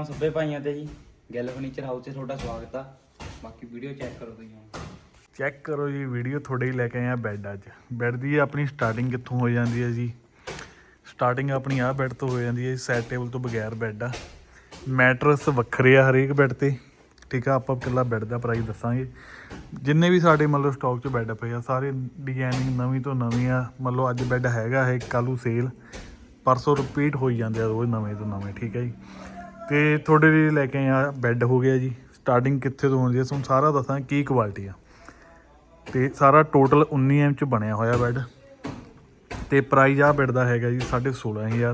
ਨਾਮ ਸੱਬੇ ਭਾਈਆਂ ਤੇ ਜੀ, ਗਿੱਲ ਫਰਨੀਚਰ ਹਾਊਸ 'ਚ ਤੁਹਾਡਾ ਸਵਾਗਤ ਆ। ਬਾਕੀ ਵੀਡੀਓ ਚੈੱਕ ਕਰੋ ਤੁਸੀਂ ਹੁਣ। ਚੈੱਕ ਕਰੋ ਜੀ ਵੀਡੀਓ ਤੁਹਾਡੇ ਹੀ ਲੈ ਕੇ ਆਏ ਆ ਬੈੱਡ ਅੱਜ। ਬੈੱਡ ਦੀ ਆਪਣੀ ਸਟਾਰਟਿੰਗ ਕਿੱਥੋਂ ਹੋ ਜਾਂਦੀ ਹੈ ਜੀ? ਸਟਾਰਟਿੰਗ ਆਪਣੀ ਆਹ ਬੈੱਡ ਤੋਂ ਹੋ ਜਾਂਦੀ ਹੈ ਸੈਟ ਟੇਬਲ ਤੋਂ ਬਗੈਰ ਬੈੱਡ ਆ। ਮੈਟਰਸ ਵੱਖਰੇ ਆ ਹਰੇਕ ਬੈੱਡ ਤੇ। ਠੀਕ ਆ, ਆਪਾਂ ਇਕੱਲਾ ਬੈੱਡ ਦਾ ਪ੍ਰਾਈਸ ਦੱਸਾਂਗੇ। ਜਿੰਨੇ ਵੀ ਸਾਡੇ ਮਤਲਬ ਸਟਾਕ 'ਚ ਬੈੱਡ ਪਏ ਆ, ਸਾਰੇ ਡਿਜ਼ਾਈਨਿੰਗ ਨਵੀਂ ਤੋਂ ਨਵੀਂ ਆ। ਮਤਲਬ ਅੱਜ ਬੈੱਡ ਹੈਗਾ ਹੈ ਕੱਲ੍ਹ ਨੂੰ ਸੇਲ ਪਰਸੋਂ ਰਿਪੀਟ ਹੋਈ ਜਾਂਦੇ ਆ ਰੋਜ਼ ਨਵੇਂ ਤੋਂ ਨਵੇਂ, ਠੀਕ ਹੈ ਜੀ? ਤੇ ਤੁਹਾਡੇ ਲਈ ਲੈ ਕੇ ਆਏ ਆ ਬੈੱਡ ਹੋ ਗਿਆ ਜੀ। ਸਟਾਰਟਿੰਗ ਕਿੱਥੇ ਤੋਂ ਹੁੰਦੀ ਹੈ ਤੁਹਾਨੂੰ ਸਾਰਾ ਦੱਸਾਂ ਕੀ ਕੁਆਲਿਟੀ ਆ। ਤੇ ਸਾਰਾ ਟੋਟਲ 19 ਇੰਚ ਬਣਿਆ ਹੋਇਆ ਬੈੱਡ ਤੇ ਪ੍ਰਾਈਜ਼ ਆ ਬੈੱਡ ਦਾ ਹੈਗਾ ਜੀ 16500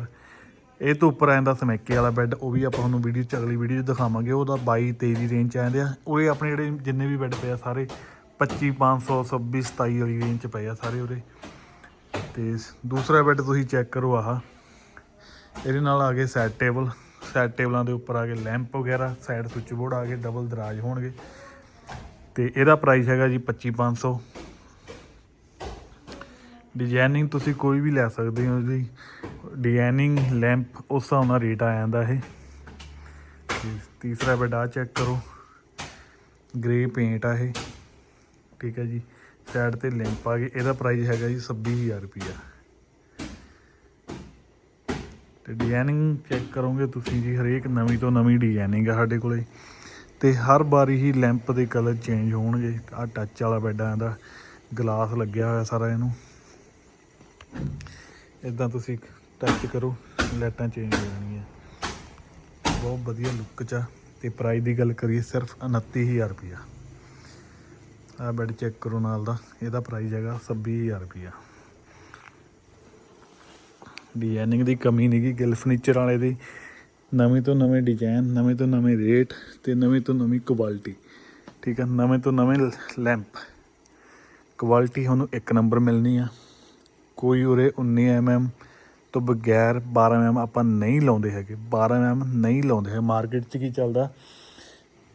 ਇਹ ਤੋਂ ਉੱਪਰ ਆਂਦਾ ਸਮੈਕੇ ਵਾਲਾ ਬੈੱਡ ਉਹ ਵੀ ਆਪਾਂ ਤੁਹਾਨੂੰ ਵੀਡੀਓ ਚ, ਅਗਲੀ ਵੀਡੀਓ 'ਚ ਦਿਖਾਵਾਂਗੇ। ਉਹਦਾ 22 23 ਦੀ ਰੇਂਜ ਚ ਆਂਦੇ ਆ। ਉਹਦੇ ਆਪਣੇ ਜਿਹੜੇ ਜਿੰਨੇ ਵੀ ਬੈੱਡ ਪਏ ਆ ਸਾਰੇ 25 500 26 27 ਵਾਲੀ ਰੇਂਜ ਚ ਪਏ ਆ ਸਾਰੇ ਉਹਦੇ ਤੇ ਦੂਸਰਾ ਬੈੱਡ ਤੁਸੀਂ ਚੈੱਕ ਕਰੋ ਆਹ। ਇਹਦੇ ਨਾਲ ਆ ਗਏ ਸੈਟ ਟੇਬਲ ਸੈਟ ਟੇਬਲਾਂ ਦੇ ਉੱਪਰ ਆ ਗਏ ਲੈਂਪ ਵਗੈਰਾ ਸਾਈਡ ਸੁੱਚ ਬੋਰਡ ਆ ਗਏ ਡਬਲ ਦਰਾਜ ਹੋਣਗੇ। ਤੇ ਇਹਦਾ ਪ੍ਰਾਈਸ ਹੈਗਾ ਜੀ 25500 ਡਿਜ਼ਾਈਨਿੰਗ ਤੁਸੀਂ ਕੋਈ ਵੀ ਲੈ ਸਕਦੇ ਹੋ ਜੀ। ਡਿਜ਼ਾਈਨਿੰਗ ਲੈਂਪ ਉਸ ਹਿਸਾਬ ਨਾਲ ਰੇਟ ਆ ਜਾਂਦਾ ਇਹ। ਤੇ ਤੀਸਰਾ ਬੈਡ ਆ ਚੈੱਕ ਕਰੋ। ਗ੍ਰੇ ਪੇਂਟ ਆ ਇਹ। ਠੀਕ ਹੈ ਜੀ। ਸਾਈਡ ਤੇ ਲੈਂਪ ਆ ਗਏ। ਇਹਦਾ ਪ੍ਰਾਈਸ ਹੈਗਾ ਜੀ 26000 ਰੁਪਿਆ ਤੇ ਡਿਜ਼ਾਈਨਿੰਗ ਚੈੱਕ ਕਰੋਗੇ ਤੁਸੀਂ ਜੀ, ਹਰੇਕ ਨਵੀਂ ਤੋਂ ਨਵੀਂ ਡਿਜ਼ਾਈਨਿੰਗ ਆ ਸਾਡੇ ਕੋਲੇ। ਤੇ ਹਰ ਵਾਰੀ ਹੀ ਲੈਂਪ ਦੇ ਕਲਰ ਚੇਂਜ ਹੋਣਗੇ। ਆ ਟੱਚ ਵਾਲਾ ਬੈੱਡ ਆ ਇਹਦਾ ਗਲਾਸ ਲੱਗਿਆ ਹੋਇਆ ਸਾਰਾ ਇਹਨੂੰ। ਇਦਾਂ ਤੁਸੀਂ ਟੱਚ ਕਰੋ, ਲਾਈਟਾਂ ਚੇਂਜ ਹੋ ਜਾਣਗੀਆਂ ਬਹੁਤ ਵਧੀਆ ਲੁੱਕ ਚ ਆ। ਤੇ ਪ੍ਰਾਈਸ ਦੀ ਗੱਲ ਕਰੀਏ, ਸਿਰਫ 29000 ਰੁਪਿਆ ਆ ਬੈੱਡ ਚੈੱਕ ਕਰੋ ਨਾਲ ਦਾ, ਇਹਦਾ ਪ੍ਰਾਈਸ ਹੈਗਾ 26000 ਰੁਪਿਆ ਡਿਜ਼ਾਈਨਿੰਗ ਦੀ ਕਮੀ ਨਹੀਂ ਗੀ, ਗਿਲ ਫਰਨੀਚਰ ਵਾਲੇ ਦੀ। ਨਵੇਂ ਤੋਂ ਨਵੇਂ ਡਿਜ਼ਾਈਨ ਨਵੇਂ ਤੋਂ ਨਵੇਂ ਰੇਟ ਤੇ ਨਵੇਂ ਤੋਂ ਨਵੀਂ ਕੁਆਲਿਟੀ ਠੀਕ ਹੈ ਨਵੇਂ ਤੋਂ ਨਵੇਂ ਲੈਂਪ ਕੁਆਲਿਟੀ ਤੁਹਾਨੂੰ ਇੱਕ ਨੰਬਰ ਮਿਲਣੀ ਆ। ਕੋਈ ਉਰੇ 19 mm ਤੋਂ ਬਗੈਰ 12 mm ਆਪਾਂ ਨਹੀਂ ਲਾਉਂਦੇ ਹੈਗੇ। 12 mm ਨਹੀਂ ਲਾਉਂਦੇ ਹੈ ਮਾਰਕੀਟ 'ਚ ਕੀ ਚੱਲਦਾ?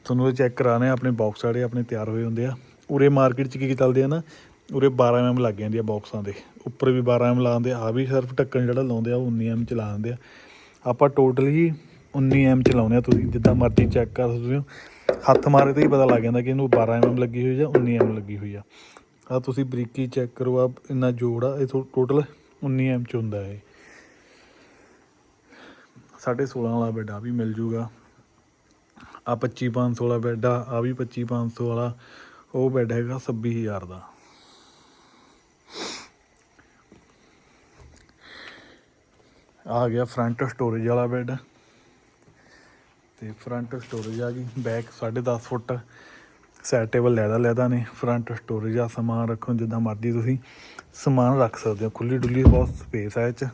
ਤੁਹਾਨੂੰ ਇਹ ਚੈੱਕ ਕਰਾਣੇ ਆ, ਆਪਣੇ ਬਾਕਸ ਵਾਲੇ ਆਪਣੇ ਤਿਆਰ ਹੋਏ ਹੁੰਦੇ ਆ। ਉਰੇ ਮਾਰਕੀਟ 'ਚ ਕੀ ਕੀ ਚੱਲਦੇ ਆ ਨਾ? ਉਰੇ 12 mm ਲੱਗ ਜਾਂਦੀ ਆ ਬਾਕਸਾਂ ਦੇ। ਉੱਪਰ ਵੀ 12 mm ਲਾਉਂਦੇ ਆ, ਆਹ ਵੀ ਸਿਰਫ ਢੱਕਣ ਜਿਹੜਾ ਲਾਉਂਦੇ ਆ, ਉਹ 19 mm ਚ ਲਾ ਦਿੰਦੇ ਆ। ਆਪਾਂ ਟੋਟਲ ਹੀ 19 mm ਚ ਲਾਉਂਦੇ ਆ ਤੁਸੀਂ, ਜਿੱਦਾਂ ਮਰਜ਼ੀ ਚੈੱਕ ਕਰ ਸਕਦੇ ਹੋ। ਹੱਥ ਮਾਰੇ ਤੇ ਹੀ ਪਤਾ ਲੱਗ ਜਾਂਦਾ ਕਿ ਇਹਨੂੰ 12 mm ਲੱਗੀ ਹੋਈ ਜਾਂ 19 mm ਲੱਗੀ ਹੋਈ ਆ। ਆ ਤੁਸੀਂ ਬਰੀਕੀ ਚੈੱਕ ਕਰੋ ਆ ਇੰਨਾ ਜੋੜ ਆ, ਇਹ ਟੋਟਲ 19 ਇੰਚ ਚ ਹੁੰਦਾ ਇਹ। 16.5 ਵਾਲਾ ਬੈੱਡ ਆ ਵੀ ਮਿਲ ਜੂਗਾ। ਆ 25500 ਵਾਲਾ ਬੈੱਡ ਆ ਆ ਵੀ 25500 ਵਾਲਾ। ਉਹ ਬੈੱਡ ਹੈਗਾ 26000 ਦਾ। ਆ ਗਿਆ ਫਰੰਟ ਸਟੋਰੇਜ ਵਾਲਾ ਬੈੱਡ ਤੇ ਫਰੰਟ ਸਟੋਰੇਜ ਆ ਗਈ। Back 10.5 foot. ਸੈਟ ਟੇਬਲ ਲੈਦਾ ਲੈਦਾ ਨੇ। ਫਰੰਟ ਸਟੋਰੇਜ ਆ ਸਮਾਨ ਰੱਖੋ ਜਿੱਦਾਂ ਮਰਜ਼ੀ ਤੁਸੀਂ। ਸਮਾਨ ਰੱਖ ਸਕਦੇ ਹੋ। ਖੁੱਲੀ ਡੁੱਲੀ ਬਹੁਤ ਸਪੇਸ ਹੈ ਇਹ ਚ।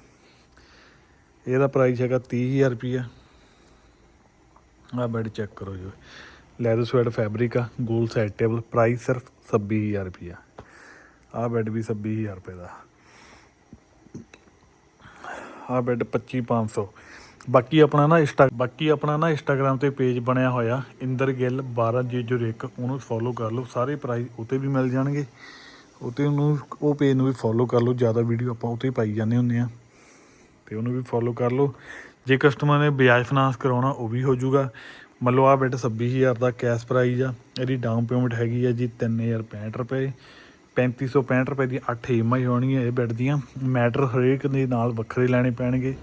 ਇਹਦਾ ਪ੍ਰਾਈਸ ਹੈਗਾ 30000 ਰੁਪਈਆ। ਆ ਬੈੱਡ ਚੈੱਕ ਕਰੋ ਜੀ। ਲੈਦਰ ਸਵੈਡ ਫੈਬਰਿਕ ਆ। ਗੋਲ ਸੈਟ ਟੇਬਲ ਪ੍ਰਾਈਸ ਸਿਰਫ 26000 ਰੁਪਈਆ। ਆ ਬੈੱਡ ਵੀ 26000 ਰੁਪਏ ਦਾ। ਆ ਬੈਡ 25500 ਬਾਕੀ ਆਪਣਾ ਨਾ ਇੰਸਟਾ, ਬਾਕੀ ਆਪਣਾ ਨਾ ਇੰਸਟਾਗ੍ਰam ਤੇ ਪੇਜ ਬਣਿਆ ਹੋਇਆ, ਇੰਦਰ ਗਿੱਲ 1201 ਉਹਨੂੰ ਫੋਲੋ ਕਰ ਲਓ, ਸਾਰੇ ਪ੍ਰਾਈਸ ਉਤੇ ਵੀ ਮਿਲ ਜਾਣਗੇ। ਉਤੇ ਉਹਨੂੰ, ਉਹ ਪੇਜ ਨੂੰ ਵੀ ਫੋਲੋ ਕਰ ਲਓ, ਜ਼ਿਆਦਾ ਵੀਡੀਓ ਆਪਾਂ ਉਤੇ ਹੀ ਪਾਈ ਜਾਂਦੇ ਹੁੰਦੇ ਆ ਤੇ ਉਹਨੂੰ ਵੀ ਫੋਲੋ ਕਰ ਲਓ। ਜੇ ਕਸਟਮਰ ਨੇ ਬਜਾਜ ਫਾਈਨਾਂਸ ਕਰਾਉਣਾ, ਉਹ ਵੀ ਹੋ ਜਾਊਗਾ। ਮੰਨ ਲਓ ਆ ਬੈਡ 26000 ਦਾ ਕੈਸ਼ ਪ੍ਰਾਈਜ਼ ਆ, ਇਹਦੀ ਡਾਊਨ ਪੇਮੈਂਟ ਹੈਗੀ ਆ ਜੀ 3065 ਰੁਪਏ। 3565 ਰੁਪਏ ਦੀ 8 ਈਐਮਆਈ ਹੋਣੀ ਹੈ ਇਹ ਬੈੱਡ ਦੀਆਂ। ਮੈਟਰ ਹਰੇਕ ਦੇ ਨਾਲ ਵੱਖਰੇ ਲੈਣੇ ਪੈਣਗੇ।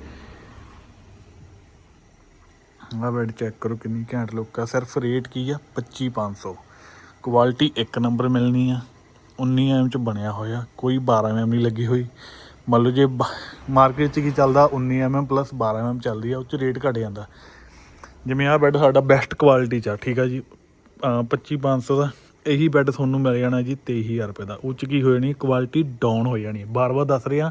ਆ ਬੈੱਡ ਚੈੱਕ ਕਰੋ ਕਿੰਨੀ ਘੈਂਟ ਲੁੱਕ ਆ। ਸਿਰਫ ਰੇਟ ਕੀ ਆ? 25500 ਕੁਆਲਿਟੀ ਇੱਕ ਨੰਬਰ ਮਿਲਣੀ ਆ। 19 ਐਮ ਚ ਬਣਿਆ ਹੋਇਆ। ਕੋਈ 12 ਐਮ ਨਹੀਂ ਲੱਗੀ ਹੋਈ। ਮੰਨ ਲਓ ਜੇ ਮਾਰਕੀਟ ਚ ਕੀ ਚੱਲਦਾ? 19 ਐਮ ਪਲੱਸ 12 ਐਮ ਚੱਲਦੀ ਆ, ਉਹ ਚ ਰੇਟ ਘਟ ਜਾਂਦਾ। ਜਿਵੇਂ ਆ ਬੈੱਡ ਸਾਡਾ ਬੈਸਟ ਕੁਆਲਿਟੀ ਚ ਆ, ਠੀਕ ਆ ਜੀ। ਅਹ 25500 ਦਾ ਇਹੀ ਬੈੱਡ ਤੁਹਾਨੂੰ ਮਿਲ ਜਾਣਾ ਜੀ 23000 ਰੁਪਏ ਦਾ। ਉਹ ਚ ਕੀ ਹੋ ਜਾਣੀ ਕੁਆਲਿਟੀ ਡਾਊਨ ਹੋ ਜਾਣੀ ਬਾਰ-ਬਾਰ ਦੱਸ ਰਿਹਾ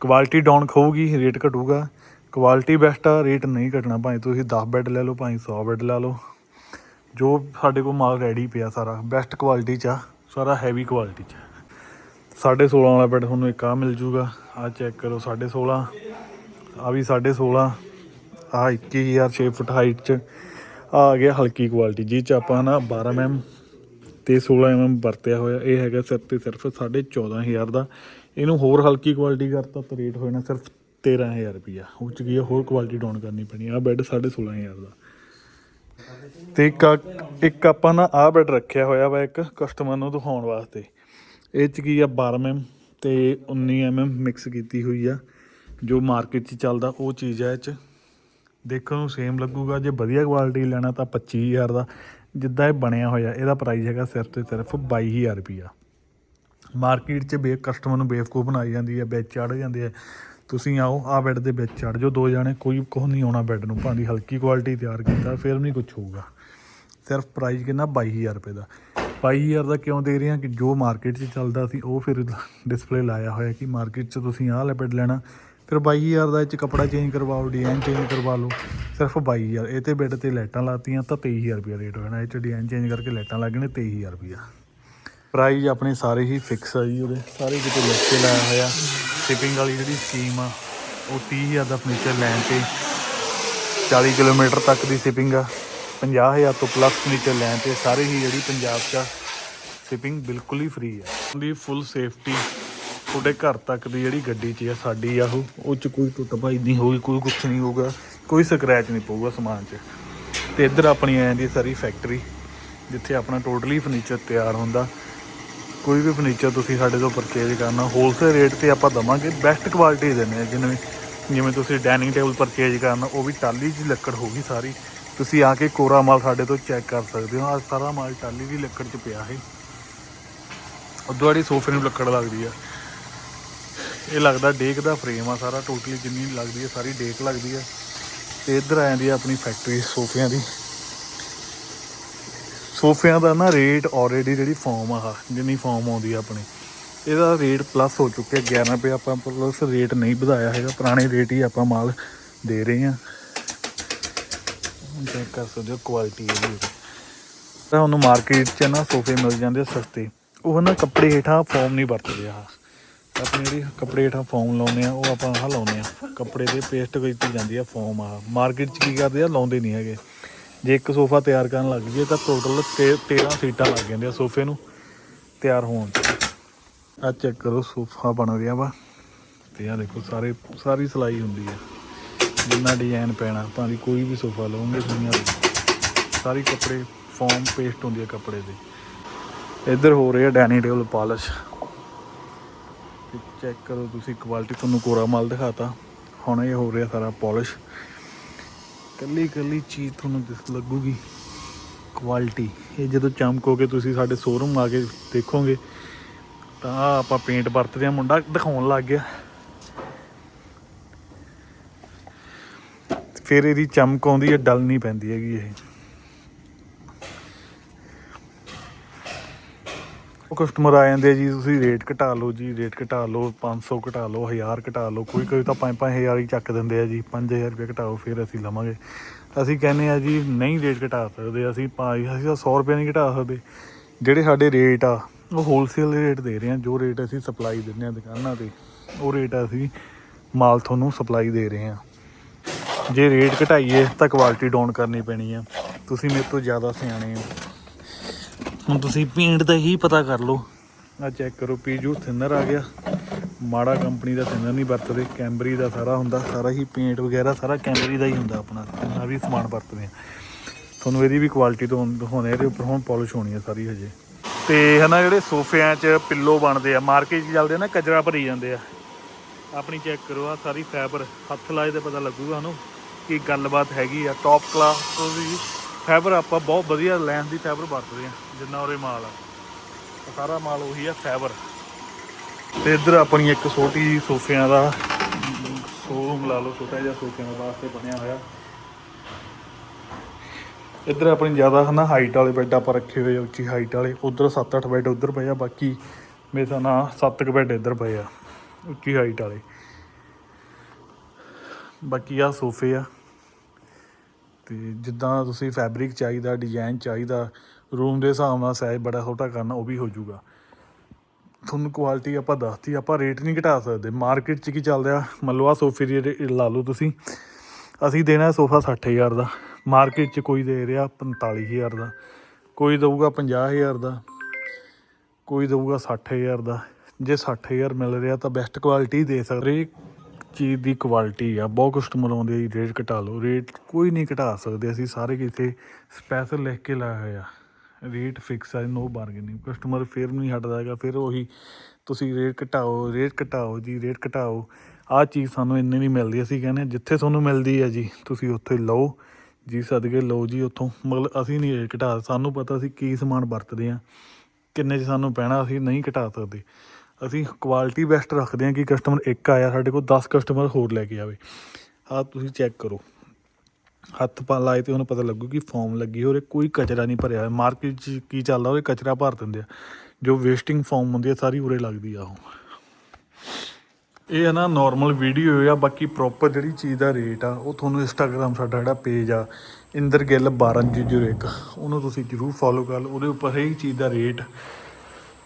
ਕੁਆਲਿਟੀ ਡਾਊਨ ਖਾਊਗੀ ਰੇਟ ਘਟੂਗਾ। ਕੁਆਲਿਟੀ ਬੈਸਟ ਆ ਰੇਟ ਨਹੀਂ ਘਟਣਾ ਭਾਵੇਂ ਤੁਸੀਂ 10 ਬੈੱਡ ਲੈ ਲਓ, ਭਾਵੇਂ 100 ਬੈੱਡ ਲੈ ਲਓ। ਜੋ ਸਾਡੇ ਕੋਲ ਮਾਲ ਰੈਡੀ ਪਿਆ ਸਾਰਾ ਬੈਸਟ ਕੁਆਲਿਟੀ ਚ ਆ, ਸਾਰਾ ਹੈਵੀ ਕੁਆਲਿਟੀ ਚ 16.5 ਵਾਲਾ ਬੈੱਡ ਤੁਹਾਨੂੰ ਇੱਕ ਆ ਮਿਲ ਜੂਗਾ। ਆ ਚੈੱਕ ਕਰੋ 16.5 ਆ ਵੀ 16.5 ਆ 21000 6 ਫੁੱਟ ਹਾਈਟ ਚ। ਆ ਆ ਗਿਆ ਹਲਕੀ ਕੁਆਲਿਟੀ ਜੀ ਚ ਆਪਾਂ ਨਾ 12 mm ਤੇ 16 mm ਵਰਤਿਆ ਹੋਇਆ, ਇਹ ਹੈਗਾ ਸਿਰਫ ਤੇ ਸਿਰਫ 14500 ਦਾ। ਇਹਨੂੰ ਹੋਰ ਹਲਕੀ ਕੁਆਲਿਟੀ ਕਰਤਾ ਤਾਂ ਰੇਟ ਹੋਣਾ ਸਿਰਫ 13000 ਰੁਪਿਆ ਉਹ ਚ ਕੀ ਆ, ਹੋਰ ਕੁਆਲਿਟੀ ਡਾਊਨ ਕਰਨੀ ਪੈਣੀ ਆ। ਬੈੱਡ 16500 ਦਾ। ਤੇ ਇੱਕ ਇੱਕ ਆਪਾਂ ਨਾ ਆਹ ਬੈੱਡ ਰੱਖਿਆ ਹੋਇਆ ਵਾ ਇੱਕ ਕਸਟਮਰ ਨੂੰ ਦਿਖਾਉਣ ਵਾਸਤੇ। ਇਹ ਚ ਕੀ ਆ 12 mm ਤੇ 19 mm ਮਿਕਸ ਕੀਤੀ ਹੋਈ ਆ। ਜੋ ਮਾਰਕੀਟ 'ਚ ਚੱਲਦਾ, ਉਹ ਚੀਜ਼ ਆ ਇਹ ਚ। ਦੇਖਣ ਨੂੰ ਸੇਮ ਲੱਗੂਗਾ। ਜੇ ਵਧੀਆ ਕੁਆਲਿਟੀ ਲੈਣਾ ਤਾਂ 25000 ਦਾ। ਜਿੱਦਾਂ ਇਹ ਬਣਿਆ ਹੋਇਆ, ਇਹਦਾ ਪ੍ਰਾਈਸ ਹੈਗਾ ਸਿਰਫ ਤੇ ਸਿਰਫ 22000 ਰੁਪਿਆ ਮਾਰਕੀਟ 'ਚ ਬੇ ਕਸਟਮਰ ਨੂੰ ਬੇਵਕੂਫ ਬਣਾਈ ਜਾਂਦੀ ਹੈ ਵਿੱਚ ਚੜ ਜਾਂਦੇ ਆ ਤੁਸੀਂ ਆਓ ਆ ਬੈੱਡ ਦੇ ਵਿੱਚ ਚੜ ਜਾਓ, ਦੋ ਜਾਣੇ, ਕੋਈ ਕੁਛ ਨਹੀਂ ਆਉਣਾ ਬੈੱਡ ਨੂੰ। ਭਾਂਦੀ ਹਲਕੀ ਕੁਆਲਿਟੀ ਤਿਆਰ ਕੀਤਾ, ਫਿਰ ਵੀ ਨਹੀਂ ਕੁਝ ਹੋਊਗਾ। ਸਿਰਫ ਪ੍ਰਾਈਸ ਕਿੰਨਾ? 22000 ਰੁਪਏ ਦਾ। 22000 ਦਾ ਕਿਉਂ ਦੇ ਰਹੇ ਹਾਂ? ਕਿ ਜੋ ਮਾਰਕੀਟ 'ਚ ਚੱਲਦਾ ਸੀ, ਉਹ ਫਿਰ ਡਿਸਪਲੇ ਲਾਇਆ ਹੋਇਆ ਕਿ ਮਾਰਕੀਟ 'ਚ ਤੁਸੀਂ ਆਹ ਲੈ ਬੈੱਡ ਲੈਣਾ ਫਿਰ 22000 ਦਾ ਇਹ 'ਚ ਕੱਪੜਾ ਚੇਂਜ ਕਰਵਾਓ ਡਿਜ਼ਾਈਨ ਚੇਂਜ ਕਰਵਾ ਲਓ। ਸਿਰਫ 22000 ਇਹ ਤੇ ਬੈੱਡ ਤੇ ਲਾਈਟਾਂ ਲਾਤੀਆਂ ਤਾਂ 23000 ਰੁਪਏ ਰੇਟ ਹੋਣਾ ਇਹ 'ਚ ਡਿਜ਼ਾਈਨ ਚੇਂਜ ਕਰਕੇ ਲਾਈਟਾਂ ਲੱਗਣੇ 23000 ਰੁਪਏ ਪ੍ਰਾਈਸ ਆਪਣੇ ਸਾਰੇ ਹੀ ਫਿਕਸ ਆ ਜੀ ਉਹਦੇ। ਸਾਰੇ ਕਿਤੇ ਲਿਖ ਕੇ ਲਾਇਆ ਹੋਇਆ। ਸ਼ਿਪਿੰਗ ਵਾਲੀ ਜਿਹੜੀ ਸਕੀਮ ਆ, ਉਹ 30000 ਦਾ ਫਰਨੀਚਰ ਲੈਣ ਤੇ 40 ਕਿਲੋਮੀਟਰ ਤੱਕ ਦੀ ਸ਼ਿਪਿੰਗ ਆ। 50000 ਤੋਂ ਪਲੱਸ ਫਰਨੀਚਰ ਲੈਣ ਤੇ ਸਾਰੇ ਹੀ ਜਿਹੜੀ ਪੰਜਾਬ 'ਚ ਸ਼ਿਪਿੰਗ ਬਿਲਕੁਲ ਹੀ ਫ੍ਰੀ ਆ। ਉਹਦੀ ਫੁੱਲ ਸੇਫਟੀ ਤੁਹਾਡੇ ਘਰ ਤੱਕ ਦੀ ਜਿਹੜੀ ਗੱਡੀ 'ਚ ਆ, ਸਾਡੀ ਆ ਉਹ। ਉਹ 'ਚ ਕੋਈ ਟੁੱਟ ਭਾਈ ਨਹੀਂ ਹੋਊਗੀ, ਕੋਈ ਕੁਛ ਨਹੀਂ ਹੋਊਗਾ, ਕੋਈ ਸਕ੍ਰੈਚ ਨਹੀਂ ਪਊਗਾ ਸਮਾਨ 'ਚ। ਤੇ ਇੱਧਰ ਆਪਣੀ ਆ ਜਾਂਦੀ ਸਾਰੀ ਫੈਕਟਰੀ ਜਿੱਥੇ ਆਪਣਾ ਟੋਟਲੀ ਫਰਨੀਚਰ ਤਿਆਰ ਹੁੰਦਾ। ਕੋਈ ਵੀ ਫਰਨੀਚਰ ਤੁਸੀਂ ਸਾਡੇ ਤੋਂ ਪਰਚੇਜ ਕਰਨਾ ਹੋਲਸੇਲ ਰੇਟ ਤੇ ਆਪਾਂ ਦਵਾਂਗੇ ਬੈਸਟ ਕੁਆਲਿਟੀ ਦਿੰਦੇ ਆ, ਜਿਵੇਂ ਜਿਵੇਂ ਤੁਸੀਂ ਡਾਈਨਿੰਗ ਟੇਬਲ ਪਰਚੇਜ ਕਰਨਾ, ਉਹ ਵੀ ਟਾਲੀ ਦੀ ਲੱਕੜ ਹੋਗੀ ਸਾਰੀ। ਤੁਸੀਂ ਆ ਕੇ ਕੋਰਾ ਮਾਲ ਸਾਡੇ ਤੋਂ ਚੈੱਕ ਕਰ ਸਕਦੇ ਹੋ ਆ ਸਾਰਾ ਮਾਲ ਟਾਲੀ ਦੀ ਲੱਕੜ 'ਚ ਪਿਆ ਹੈ। ਉਦੋਂ ਵਾਲੀ ਸੋਫੇ ਨੂੰ ਲੱਕੜ ਲੱਗਦੀ ਆ। ਇਹ ਲੱਗਦਾ ਡੇਕ ਦਾ ਫਰੇਮ ਆ ਸਾਰਾ ਟੋਟਲੀ ਜਿੰਨੀ ਲੱਗਦੀ ਹੈ ਸਾਰੀ ਡੇਕ ਲੱਗਦੀ ਹੈ। ਤੇ ਇੱਧਰ ਆ ਜਾਂਦੀ ਆ ਆਪਣੀ ਫੈਕਟਰੀ ਸੋਫਿਆਂ ਦੀ। ਸੋਫਿਆਂ ਦਾ ਨਾ ਰੇਟ ਆਲਰੇਡੀ ਜਿਹੜੀ ਫਾਰਮ ਆ, ਜਿੰਨੀ ਫਾਰਮ ਆਉਂਦੀ ਆ ਆਪਣੇ, ਇਹਦਾ ਰੇਟ ਪਲੱਸ ਹੋ ਚੁੱਕਿਆ 11 ਰੁਪਏ। ਆਪਾਂ ਪਲੱਸ ਰੇਟ ਨਹੀਂ ਵਧਾਇਆ ਹੈਗਾ, ਪੁਰਾਣੇ ਰੇਟ ਹੀ ਆਪਾਂ ਮਾਲ ਦੇ ਰਹੇ ਹਾਂ। ਚੈੱਕ ਕਰ ਸਕਦੇ ਹੋ ਕੁਆਲਿਟੀ ਇਹਦੀ। ਤਾਂ ਉਹਨੂੰ ਮਾਰਕੀਟ 'ਚ ਨਾ ਸੋਫੇ ਮਿਲ ਜਾਂਦੇ ਸਸਤੇ। ਉਹ ਨਾ ਕੱਪੜੇ ਹੇਠਾਂ ਫੋਮ ਨਹੀਂ ਵਰਤਦੇ ਆ ਆਪਣੀ ਜਿਹੜੀ ਕੱਪੜੇ ਹੇਠਾਂ ਫੋਮ ਲਾਉਂਦੇ ਆ, ਉਹ ਆਪਾਂ ਆਹ ਲਾਉਂਦੇ ਆ। ਕੱਪੜੇ ਦੇ ਪੇਸਟ ਕੀਤੀ ਜਾਂਦੀ ਆ ਫੋਮ ਆ ਮਾਰਕੀਟ 'ਚ ਕੀ ਕਰਦੇ ਆ? ਲਾਉਂਦੇ ਨਹੀਂ ਹੈਗੇ। ਜੇ ਇੱਕ ਸੋਫਾ ਤਿਆਰ ਕਰਨ ਲੱਗ ਜਾਈਏ ਤਾਂ ਟੋਟਲ 13 ਸੀਟਾਂ ਲੱਗ ਜਾਂਦੀਆਂ ਸੋਫੇ ਨੂੰ ਤਿਆਰ ਹੋਣ 'ਚ। ਆ ਚੈੱਕ ਕਰੋ, ਸੋਫਾ ਬਣ ਰਿਹਾ ਵਾ। ਤੇ ਆ ਦੇਖੋ, ਸਾਰੇ ਸਾਰੀ ਸਲਾਈ ਹੁੰਦੀ ਆ। ਜਿੰਨਾ ਡਿਜ਼ਾਈਨ ਪੈਣਾ, ਭਾਵੇਂ ਕੋਈ ਵੀ ਸੋਫਾ ਲਓਗੇ ਦੁਨੀਆ ਦੇ ਸਾਰੀ ਕੱਪੜੇ ਫੋਮ ਪੇਸਟ ਹੁੰਦੀ ਆ ਕੱਪੜੇ ਦੇ। ਇੱਧਰ ਹੋ ਰਿਹਾ ਡਾਈਨਿੰਗ ਟੇਬਲ ਪਾਲਿਸ਼। ਤੇ ਚੈੱਕ ਕਰੋ ਤੁਸੀਂ ਕੁਆਲਿਟੀ ਤੁਹਾਨੂੰ ਕੋਰਾ ਮਾਲ ਦਿਖਾਤਾ। ਹੁਣ ਇਹ ਹੋ ਰਿਹਾ ਸਾਰਾ ਪਾਲਿਸ਼ ਕੱਲੀ ਕੱਲੀ ਚੀਜ਼ ਤੁਹਾਨੂੰ ਦਿਸ ਲੱਗੂਗੀ। ਕੁਆਲਿਟੀ ਇਹ ਜਦੋਂ ਚਮਕੋਗੇ ਤੁਸੀਂ ਸਾਡੇ ਸ਼ੋਰੂਮ ਆ ਕੇ ਦੇਖੋਗੇ, ਤਾਂ ਆਪਾਂ ਪੇਂਟ ਵਰਤਦੇ ਆ ਮੁੰਡਾ ਦਿਖਾਉਣ ਲੱਗ ਗਿਆ। ਫਿਰ ਇਹਦੀ ਚਮਕ ਆਉਂਦੀ ਹੈ, ਡਲ ਨਹੀਂ ਪੈਂਦੀ ਹੈਗੀ ਇਹ। ਉਹ ਕਸਟਮਰ ਆ ਜਾਂਦੇ ਆ ਜੀ, ਤੁਸੀਂ ਰੇਟ ਘਟਾ ਲਓ ਜੀ ਰੇਟ ਘਟਾ ਲਓ 500 ਘਟਾ ਲਓ 1000 ਘਟਾ ਲਓ, ਕੋਈ ਕੋਈ ਤਾਂ 5-5000 ਹੀ ਚੱਕ ਦਿੰਦੇ ਆ ਜੀ 5000 ਰੁਪਏ ਘਟਾਓ, ਫਿਰ ਅਸੀਂ ਲਵਾਂਗੇ। ਅਸੀਂ ਕਹਿੰਦੇ ਆ ਜੀ, ਨਹੀਂ ਰੇਟ ਘਟਾ ਸਕਦੇ, ਅਸੀਂ ਭਾਈ ਅਸੀਂ ਤਾਂ 100 ਰੁਪਏ ਨਹੀਂ ਘਟਾ ਸਕਦੇ। ਜਿਹੜੇ ਸਾਡੇ ਰੇਟ ਆ, ਉਹ ਹੋਲਸੇਲ ਰੇਟ ਦੇ ਰਹੇ ਆ, ਜੋ ਰੇਟ ਅਸੀਂ ਸਪਲਾਈ ਦਿੰਦੇ ਆ ਦੁਕਾਨਾਂ ਤੇ, ਉਹ ਰੇਟ ਅਸੀਂ ਮਾਲ ਤੁਹਾਨੂੰ ਸਪਲਾਈ ਦੇ ਰਹੇ ਆ। ਜੇ ਰੇਟ ਘਟਾਈਏ, ਤਾਂ ਕੁਆਲਿਟੀ ਡਾਊਨ ਕਰਨੀ ਪੈਣੀ ਆ। ਤੁਸੀਂ ਮੇਰੇ ਤੋਂ ਜ਼ਿਆਦਾ ਸਿਆਣੇ ਹੋ। ਹੁਣ ਤੁਸੀਂ ਪੇਂਟ ਦਾ ਹੀ ਪਤਾ ਕਰ ਲਓ। ਆ ਚੈੱਕ ਕਰੋ, ਪੀਜੂ ਥਿਨਰ ਆ ਗਿਆ। ਮਾੜਾ ਕੰਪਨੀ ਦਾ ਥਿਨਰ ਨਹੀਂ ਵਰਤਦੇ, ਕੈਂਬਰੀ ਦਾ ਸਾਰਾ ਹੁੰਦਾ, ਸਾਰਾ ਹੀ ਪੇਂਟ ਵਗੈਰਾ, ਸਾਰਾ ਕੈਂਬਰੀ ਦਾ ਹੀ ਹੁੰਦਾ ਆਪਣਾ, ਜਿੰਨਾ ਵੀ ਸਮਾਨ ਵਰਤਦੇ ਆ। ਤੁਹਾਨੂੰ ਇਹਦੀ ਵੀ ਕੁਆਲਿਟੀ ਤੋਂ ਦਿਖਾਉਂਦੇ ਇਹਦੇ ਉੱਪਰ ਹੁਣ ਪਾਲਿਸ਼ ਹੋਣੀ ਹੈ ਸਾਰੀ ਹਜੇ। ਤੇ ਹਨਾ ਜਿਹੜੇ ਸੋਫਿਆਂ 'ਚ ਪਿੱਲੋ ਬਣਦੇ ਆ ਮਾਰਕੀਟ 'ਚ ਚੱਲਦੇ ਆ ਨਾ, ਕਚਰਾ ਭਰੀ ਜਾਂਦੇ ਆ। ਆਪਣੀ ਚੈੱਕ ਕਰੋ ਆ ਸਾਰੀ ਫਾਈਬਰ ਹੱਥ ਲਾਏ ਤੇ ਪਤਾ ਲੱਗੂਗਾ ਤੁਹਾਨੂੰ ਕੀ ਗੱਲਬਾਤ ਹੈਗੀ ਆ ਟੌਪ ਕਲਾਸ ਤੋਂ ਵੀ ਫਾਈਬਰ ਆਪਾਂ ਬਹੁਤ ਵਧੀਆ ਲੈਂਸ ਦੀ ਫਾਈਬਰ ਵਰਤਦੇ ਆ। ਜਿੰਨਾ ਉਰੇ ਮਾਲ ਆ। ਉਹ ਸਾਰਾ ਮਾਲ ਉਹੀ ਆ ਫਾਈਬਰ ਤੇ ਇੱਧਰ ਆਪਣੀ ਇੱਕ ਛੋਟੀ ਜਿਹੀ ਸੋਫਿਆਂ ਦਾ ਸ਼ੋਰੂਮ ਲਾ ਲਓ, ਛੋਟਾ ਜਿਹਾ ਸੋਫਿਆਂ ਵਾਸਤੇ ਬਣਿਆ ਹੋਇਆ। ਇੱਧਰ ਆਪਣੀ ਜ਼ਿਆਦਾ ਹਨਾ ਹਾਈਟ ਵਾਲੇ ਬੈੱਡ ਆਪਾਂ ਰੱਖੇ ਹੋਏ ਉੱਚੀ ਹਾਈਟ ਵਾਲੇ। ਉਧਰ 7-8 ਬੈੱਡ ਉਧਰ ਪਏ ਆ, ਬਾਕੀ ਮੇਰੇ ਹਿਸਾਬ ਨਾਲ 7 ਕੁ ਬੈੱਡ ਇੱਧਰ ਪਏ ਆ, ਉੱਚੀ ਹਾਈਟ ਵਾਲੇ। ਬਾਕੀ ਆ ਸੋਫੇ ਆ। ਤੇ ਜਿੱਦਾਂ ਤੁਸੀਂ ਫੈਬਰਿਕ ਚਾਹੀਦਾ ਡਿਜ਼ਾਈਨ ਚਾਹੀਦਾ ਰੂਮ ਦੇ ਹਿਸਾਬ ਨਾਲ ਸਾਈਜ਼ ਬੜਾ ਛੋਟਾ ਕਰਨਾ, ਉਹ ਵੀ ਹੋ ਜਾਊਗਾ। ਤੁਹਾਨੂੰ ਕੁਆਲਿਟੀ ਆਪਾਂ ਦੱਸਤੀ, ਆਪਾਂ ਰੇਟ ਨਹੀਂ ਘਟਾ ਸਕਦੇ। ਮਾਰਕੀਟ 'ਚ ਕੀ ਚੱਲਦਾ ਮੰਨ ਲਓ ਆ ਸੋਫੇ ਦੀ ਲਾ ਲਓ ਤੁਸੀਂ। ਅਸੀਂ ਦੇਣਾ ਸੋਫਾ 60000 ਦਾ। ਮਾਰਕੀਟ 'ਚ ਕੋਈ ਦੇ ਰਿਹਾ 45000 ਦਾ। ਕੋਈ ਦਊਗਾ 50000 ਦਾ। ਕੋਈ ਦਊਗਾ 60000 ਦਾ। ਜੇ 60000 ਮਿਲ ਰਿਹਾ ਤਾਂ ਬੈਸਟ ਕੁਆਲਿਟੀ ਦੇ ਸਕਦੇ ਚੀਜ਼ ਦੀ ਕੁਆਲਿਟੀ ਆ। ਬਹੁਤ ਕਸਟਮਰ ਆਉਂਦੇ ਆ ਰੇਟ ਘਟਾ ਲਓ। ਰੇਟ ਕੋਈ ਨਹੀਂ ਘਟਾ ਸਕਦੇ। ਅਸੀਂ ਸਾਰੇ ਕਿਤੇ ਸਪੈਸ਼ਲ ਲਿਖ ਕੇ ਲਾਇਆ ਹੋਇਆ ਰੇਟ ਫਿਕਸ ਹੈ ਨੋ ਬਾਰਗੇਨਿੰਗ ਕਸਟਮਰ ਫਿਰ ਨਹੀਂ ਹਟਦਾ ਹੈਗਾ ਫਿਰ ਉਹੀ ਤੁਸੀਂ ਰੇਟ ਘਟਾਓ ਰੇਟ ਘਟਾਓ ਜੀ ਰੇਟ ਘਟਾਓ। ਆਹ ਚੀਜ਼ ਸਾਨੂੰ ਇੰਨੇ ਨਹੀਂ ਮਿਲਦੀ ਅਸੀਂ ਕਹਿੰਦੇ ਹਾਂ, ਜਿੱਥੇ ਤੁਹਾਨੂੰ ਮਿਲਦੀ ਹੈ ਜੀ ਤੁਸੀਂ ਉੱਥੇ ਲਓ। ਜੀ ਸਦਕੇ ਲਓ ਜੀ ਉੱਥੋਂ ਮਤਲਬ ਅਸੀਂ ਨਹੀਂ ਰੇਟ ਘਟਾ ਸਾਨੂੰ ਪਤਾ ਅਸੀਂ ਕੀ ਸਮਾਨ ਵਰਤਦੇ ਆ ਕਿੰਨੇ ਚ ਸਾਨੂੰ ਪੈਣਾ ਅਸੀਂ ਨਹੀਂ ਘਟਾ ਸਕਦੇ। ਅਸੀਂ ਕੁਆਲਿਟੀ ਬੈਸਟ ਰੱਖਦੇ ਹਾਂ ਕਿ ਕਸਟਮਰ ਇੱਕ ਆਇਆ ਸਾਡੇ ਕੋਲ 10 ਕਸਟਮਰ ਹੋਰ ਲੈ ਕੇ ਆਵੇ। ਆਹ ਤੁਸੀਂ ਚੈੱਕ ਕਰੋ। ਹੱਥ ਪਾ ਲਾਏ ਤੇ ਉਹਨੂੰ ਪਤਾ ਲੱਗੂ ਕਿ ਫੋਮ ਲੱਗੀ ਹੋਰੇ ਕੋਈ ਕਚਰਾ ਨਹੀਂ ਭਰਿਆ ਹੋਇਆ। ਮਾਰਕੀਟ 'ਚ ਕੀ ਚੱਲਦਾ ਉਹਦੇ ਕਚਰਾ ਭਰ ਦਿੰਦੇ ਆ। ਜੋ ਵੇਸਟਿੰਗ ਫੋਮ ਹੁੰਦੀ ਆ, ਸਾਰੀ ਉਰੇ ਲੱਗਦੀ ਆ ਉਹ। ਇਹ ਹੈ ਨਾ ਨਾਰਮਲ ਵੀਡੀਓ ਆ, ਬਾਕੀ ਪ੍ਰੋਪਰ ਜਿਹੜੀ ਚੀਜ਼ ਦਾ ਰੇਟ ਆ, ਉਹ ਤੁਹਾਨੂੰ ਇੰਸਟਾਗ੍ਰam ਸਾਡਾ ਜਿਹੜਾ ਪੇਜ ਆ, ਇੰਦਰ ਗਿੱਲ 12001 ਉਹਨੂੰ ਤੁਸੀਂ ਜਰੂਰ ਫੋਲੋ ਕਰ ਲਓ। ਉਹਦੇ ਉੱਪਰ ਹਰੇਕ ਚੀਜ਼ ਦਾ ਰੇਟ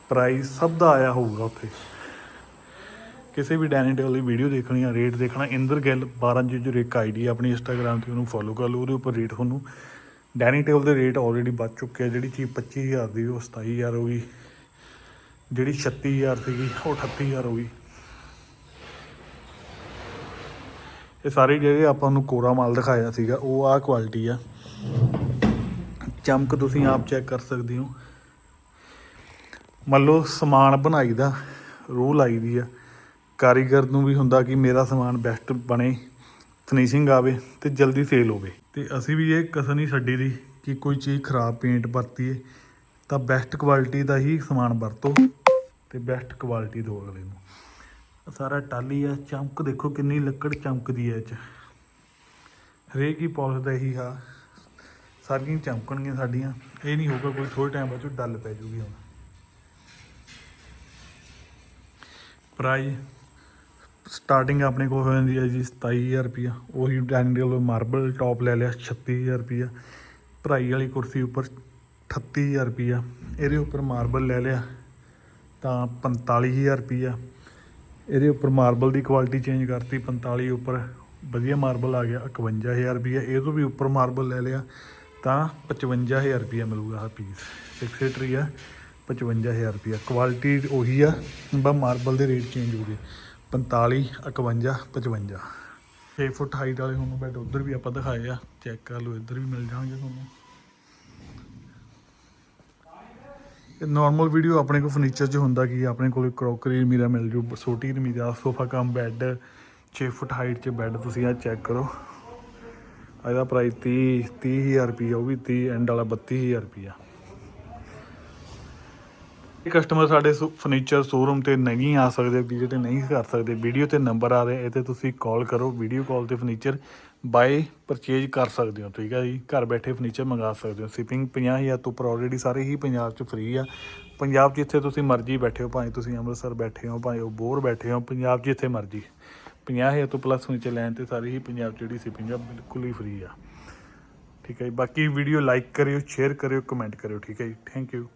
ਪ੍ਰਾਈਸ ਸਭ ਦਾ ਆਇਆ ਹੋਊਗਾ ਉੱਥੇ। ਕਿਸੇ ਵੀ ਡਾਈਨਿੰਗ ਟੇਬਲ ਦੀ ਵੀਡੀਓ ਦੇਖਣੀ ਆ ਰੇਟ ਦੇਖਣਾ, ਇੰਦਰ ਗਿੱਲ 12001 ਆਈਡੀ ਆਪਣੀ ਇੰਸਟਾਗ੍ਰam ਤੇ, ਉਹਨੂੰ ਫੋਲੋ ਕਰ ਲਓ, ਉਹਦੇ ਉੱਪਰ ਰੇਟ ਤੁਹਾਨੂੰ ਡਾਈਨਿੰਗ ਟੇਬਲ ਦੇ ਰੇਟ ਆਲਰੇਡੀ ਵੱਧ ਚੁੱਕੇ ਆ, ਜਿਹੜੀ ਚੀਜ਼ 25000 ਦੀ, ਉਹ 27000 ਹੋ ਗਈ, ਜਿਹੜੀ 36000 ਸੀਗੀ, ਉਹ 38000 ਹੋ ਗਈ। ਇਹ ਸਾਰੇ ਜਿਹੜੇ ਆਪਾਂ ਨੂੰ ਕੋਰਾ ਮਾਲ ਦਿਖਾਇਆ ਸੀਗਾ, ਉਹ ਆਹ ਕੁਆਲਿਟੀ ਆ। ਚਮਕ ਤੁਸੀਂ ਆਪ ਚੈੱਕ ਕਰ ਸਕਦੇ ਹੋ। ਮੰਨ ਲਓ ਸਮਾਨ ਬਣਾਈ ਦਾ, ਰੂਹ ਲਾਈ ਦੀ ਆ। ਕਾਰੀਗਰ ਨੂੰ ਵੀ ਹੁੰਦਾ ਕਿ ਮੇਰਾ ਸਮਾਨ ਬੈਸਟ ਬਣੇ ਫਿਨਿਸ਼ਿੰਗ ਆਵੇ ਤੇ ਜਲਦੀ ਸੇਲ ਹੋਵੇ। ਤੇ ਅਸੀਂ ਵੀ ਇਹ ਕਸਰ ਨਹੀਂ ਛੱਡੀ ਦੀ ਕਿ ਕੋਈ ਚੀਜ਼ ਖਰਾਬ ਪੇਂਟ ਵਰਤੀਏ, ਤਾਂ ਬੈਸਟ ਕੁਆਲਿਟੀ ਦਾ ਹੀ ਸਮਾਨ ਵਰਤੋ ਤੇ ਬੈਸਟ ਕੁਆਲਿਟੀ ਦਿਓ ਅਗਲੇ ਨੂੰ। ਸਾਰਾ ਟਾਲੀ ਆ, ਚਮਕ ਦੇਖੋ ਕਿੰਨੀ ਲੱਕੜ ਚਮਕਦੀ ਹੈ ਇਹ ਚ। ਹਰੇਕ ਹੀ ਪਾਲਿਸ਼ ਦਾ ਇਹੀ ਆ ਸਾਰੀਆਂ ਚਮਕਣਗੀਆਂ ਸਾਡੀਆਂ। ਇਹ ਨਹੀਂ ਹੋਊਗਾ ਕੋਈ ਥੋੜੇ ਟਾਈਮ ਬਾਅਦ ਚ ਡੱਲ ਪੈ ਜੂਗੀ ਹੁਣ। ਪ੍ਰਾਈਸ ਸਟਾਰਟਿੰਗ ਆਪਣੇ ਕੋਲ ਹੋ ਜਾਂਦੀ ਹੈ ਜੀ 27000 ਰੁਪਿਆ ਉਹੀ ਡਾਈਨਿੰਗ ਟੇਬਲ ਮਾਰਬਲ ਟੌਪ ਲੈ ਲਿਆ 36000 ਰੁਪਿਆ ਭਰਾਈ ਵਾਲੀ ਕੁਰਸੀ ਉੱਪਰ 38000 ਰੁਪਿਆ ਇਹਦੇ ਉੱਪਰ ਮਾਰਬਲ ਲੈ ਲਿਆ, ਤਾਂ 45000 ਰੁਪਿਆ ਇਹਦੇ ਉੱਪਰ ਮਾਰਬਲ ਦੀ ਕੁਆਲਿਟੀ ਚੇਂਜ ਕਰਤੀ 45 ਉੱਪਰ। ਵਧੀਆ ਮਾਰਬਲ ਆ ਗਿਆ 51000 ਰੁਪਿਆ ਇਹ ਤੋਂ ਵੀ ਉੱਪਰ ਮਾਰਬਲ ਲੈ ਲਿਆ, ਤਾਂ 55000 ਰੁਪਿਆ ਮਿਲੂਗਾ ਆਹ ਪੀਸ 6 ਸੀਟਰ ਹੀ ਆ 55000 ਰੁਪਿਆ ਕੁਆਲਿਟੀ ਉਹੀ ਆ, ਬਸ ਮਾਰਬਲ ਦੇ ਰੇਟ ਚੇਂਜ ਹੋ ਗਏ। 45 51 55 6 ਫੁੱਟ ਹਾਈਟ ਵਾਲੇ ਤੁਹਾਨੂੰ ਬੈੱਡ ਉਧਰ ਵੀ ਆਪਾਂ ਦਿਖਾਏ ਆ। ਚੈੱਕ ਕਰ ਲਓ, ਇੱਧਰ ਵੀ ਮਿਲ ਜਾਣਗੇ ਤੁਹਾਨੂੰ। ਇਹ ਨਾਰਮਲ ਵੀਡੀਓ ਆਪਣੇ ਕੋਲ ਫਰਨੀਚਰ 'ਚ ਹੁੰਦਾ ਕਿ ਆਪਣੇ ਕੋਲ ਕਰੋਕਰੀ ਅਲਮੀਰਾ ਮਿਲ ਜੂ, ਛੋਟੀ ਅਲਮੀਰਾ sofa cum bed 6 foot height 'ਚ ਬੈੱਡ ਤੁਸੀਂ ਆ ਚੈੱਕ ਕਰੋ। ਇਹਦਾ ਪ੍ਰਾਈਸ 30 30000 ਰੁਪਈਆ, ਉਹ ਵੀ 30 ਐਂਡ ਵਾਲਾ 32000 ਰੁਪਈਆ। ਇਹ ਕਸਟਮਰ ਸਾਡੇ ਫਰਨੀਚਰ ਸ਼ੋਰੂਮ ਤੇ ਨਹੀਂ ਆ ਸਕਦੇ, ਵੀਡੀਓ ਤੇ ਨਹੀਂ ਕਰ ਸਕਦੇ, ਵੀਡੀਓ ਤੇ ਨੰਬਰ ਆ ਰਿਹਾ ਇਹ ਤੇ ਤੁਸੀਂ ਕਾਲ ਕਰੋ ਵੀਡੀਓ ਕਾਲ ਤੇ ਫਰਨੀਚਰ ਬਾਏ ਪਰਚੇਜ ਕਰ ਸਕਦੇ ਹੋ, ਠੀਕ ਹੈ ਜੀ? ਘਰ ਬੈਠੇ ਫਰਨੀਚਰ ਮੰਗਾ ਸਕਦੇ ਹੋ ਸ਼ਿਪਿੰਗ 50000 ਤੋਂ ਉੱਪਰ ਆਲਰੇਡੀ ਸਾਰੇ ਹੀ ਪੰਜਾਬ 'ਚ ਫ੍ਰੀ ਆ। ਪੰਜਾਬ 'ਚ ਜਿੱਥੇ ਤੁਸੀਂ ਮਰਜ਼ੀ ਬੈਠੇ ਹੋ, ਭਾਵੇਂ ਤੁਸੀਂ ਅੰਮ੍ਰਿਤਸਰ ਬੈਠੇ ਹੋ, ਭਾਵੇਂ ਉਹ ਬੋਰ ਬੈਠੇ ਹੋ, ਪੰਜਾਬ 'ਚ ਜਿੱਥੇ ਮਰਜ਼ੀ। 50000 ਤੋਂ ਪਲੱਸ ਫਰਨੀਚਰ ਲੈਣ ਤੇ ਸਾਰੀ ਹੀ ਪੰਜਾਬ 'ਚ ਜਿਹੜੀ ਸ਼ਿਪਿੰਗ ਆ, ਬਿਲਕੁਲ ਹੀ ਫ੍ਰੀ ਆ। ਠੀਕ ਹੈ ਜੀ? ਬਾਕੀ ਵੀਡੀਓ ਲਾਈਕ ਕਰਿਓ ਸ਼ੇਅਰ ਕਰਿਓ ਕਮੈਂਟ ਕਰਿਓ, ਠੀਕ ਹੈ ਜੀ? Thank you